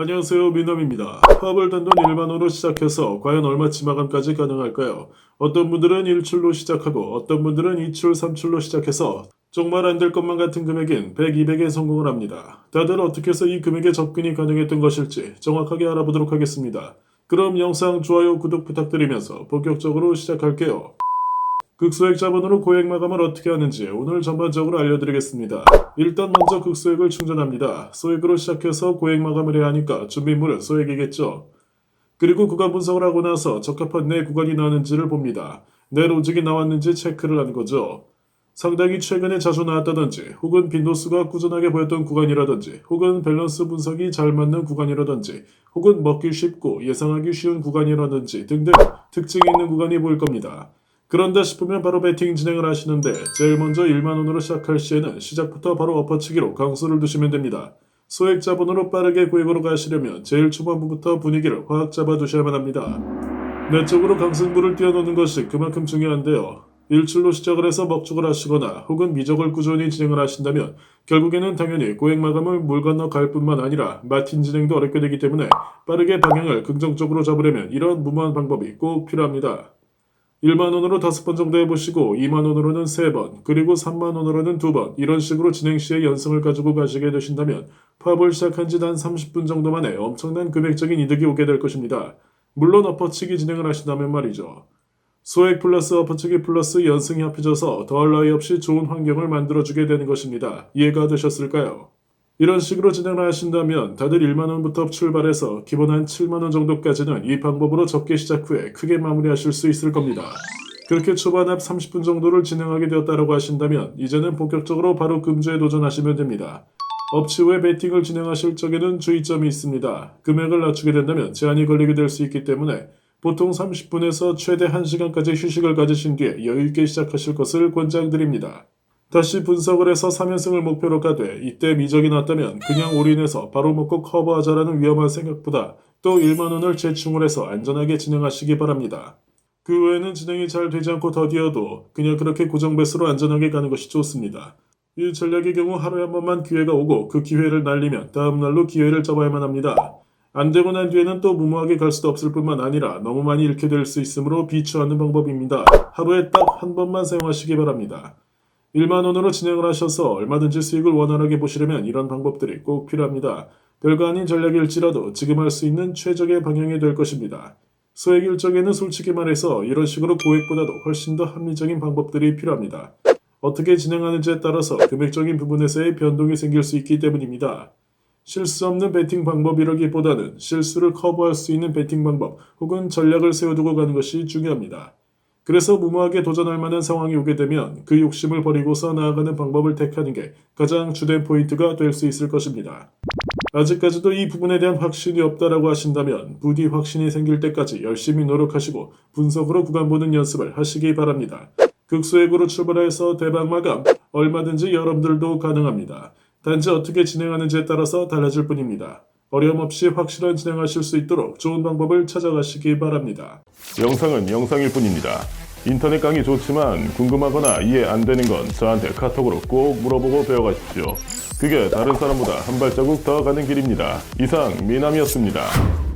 안녕하세요 민남입니다. 파업을 단돈 1만원으로 시작해서 과연 얼마치 마감까지 가능할까요? 어떤 분들은 1출로 시작하고 어떤 분들은 2출, 3출로 시작해서 정말 안 될 것만 같은 금액인 100, 200에 성공을 합니다. 다들 어떻게 해서 이 금액에 접근이 가능했던 것일지 정확하게 알아보도록 하겠습니다. 그럼 영상 좋아요, 구독 부탁드리면서 본격적으로 시작할게요. 극소액 자본으로 고액 마감을 어떻게 하는지 오늘 전반적으로 알려드리겠습니다. 일단 먼저 극소액을 충전합니다. 소액으로 시작해서 고액 마감을 해야 하니까 준비물은 소액이겠죠. 그리고 구간 분석을 하고 나서 적합한 내 구간이 나왔는지를 봅니다. 내 로직이 나왔는지 체크를 하는 거죠. 상당히 최근에 자주 나왔다든지 혹은 빈도수가 꾸준하게 보였던 구간이라든지 혹은 밸런스 분석이 잘 맞는 구간이라든지 혹은 먹기 쉽고 예상하기 쉬운 구간이라든지 등등 특징이 있는 구간이 보일 겁니다. 그런다 싶으면 바로 배팅 진행을 하시는데 제일 먼저 1만원으로 시작할 시에는 시작부터 바로 엎어치기로 강수를 두시면 됩니다. 소액 자본으로 빠르게 고액으로 가시려면 제일 초반부부터 분위기를 확 잡아두셔야만 합니다. 내적으로 강승부를 띄워놓는 것이 그만큼 중요한데요. 일출로 시작을 해서 먹죽을 하시거나 혹은 미적을 꾸준히 진행을 하신다면 결국에는 당연히 고액 마감을 물 건너 갈 뿐만 아니라 마틴 진행도 어렵게 되기 때문에 빠르게 방향을 긍정적으로 잡으려면 이런 무모한 방법이 꼭 필요합니다. 1만원으로 5번 정도 해보시고 2만원으로는 3번 그리고 3만원으로는 2번 이런 식으로 진행 시에 연승을 가지고 가시게 되신다면 팝을 시작한 지 단 30분 정도 만에 엄청난 금액적인 이득이 오게 될 것입니다. 물론 엎어치기 진행을 하신다면 말이죠. 소액 플러스 엎어치기 플러스 연승이 합해져서 더할 나위 없이 좋은 환경을 만들어주게 되는 것입니다. 이해가 되셨을까요? 이런 식으로 진행을 하신다면 다들 1만원부터 출발해서 기본 한 7만원 정도까지는 이 방법으로 적게 시작 후에 크게 마무리하실 수 있을 겁니다. 그렇게 초반 앞 30분 정도를 진행하게 되었다고 하신다면 이제는 본격적으로 바로 금주에 도전하시면 됩니다. 업치 후에 베팅을 진행하실 적에는 주의점이 있습니다. 금액을 낮추게 된다면 제한이 걸리게 될 수 있기 때문에 보통 30분에서 최대 1시간까지 휴식을 가지신 뒤에 여유있게 시작하실 것을 권장드립니다. 다시 분석을 해서 3연승을 목표로 가되 이때 미적이 났다면 그냥 올인해서 바로 먹고 커버하자라는 위험한 생각보다 또 1만원을 재충을 해서 안전하게 진행하시기 바랍니다. 그 외에는 진행이 잘 되지 않고 더디어도 그냥 그렇게 고정 배수로 안전하게 가는 것이 좋습니다. 이 전략의 경우 하루에 한 번만 기회가 오고 그 기회를 날리면 다음날로 기회를 잡아야만 합니다. 안 되고 난 뒤에는 또 무모하게 갈 수도 없을 뿐만 아니라 너무 많이 잃게 될 수 있으므로 비추하는 방법입니다. 하루에 딱 한 번만 사용하시기 바랍니다. 1만 원으로 진행을 하셔서 얼마든지 수익을 원활하게 보시려면 이런 방법들이 꼭 필요합니다. 별거 아닌 전략일지라도 지금 할 수 있는 최적의 방향이 될 것입니다. 소액 일정에는 솔직히 말해서 이런 식으로 고액보다도 훨씬 더 합리적인 방법들이 필요합니다. 어떻게 진행하는지에 따라서 금액적인 부분에서의 변동이 생길 수 있기 때문입니다. 실수 없는 베팅 방법이라기보다는 실수를 커버할 수 있는 베팅 방법 혹은 전략을 세워두고 가는 것이 중요합니다. 그래서 무모하게 도전할 만한 상황이 오게 되면 그 욕심을 버리고서 나아가는 방법을 택하는 게 가장 주된 포인트가 될 수 있을 것입니다. 아직까지도 이 부분에 대한 확신이 없다라고 하신다면 부디 확신이 생길 때까지 열심히 노력하시고 분석으로 구간 보는 연습을 하시기 바랍니다. 극소액으로 출발해서 대박 마감 얼마든지 여러분들도 가능합니다. 단지 어떻게 진행하는지에 따라서 달라질 뿐입니다. 어려움 없이 확실한 진행하실 수 있도록 좋은 방법을 찾아가시기 바랍니다. 영상은 영상일 뿐입니다. 인터넷 강의 좋지만 궁금하거나 이해 안 되는 건 저한테 카톡으로 꼭 물어보고 배워가십시오. 그게 다른 사람보다 한 발자국 더 가는 길입니다. 이상 미남이었습니다.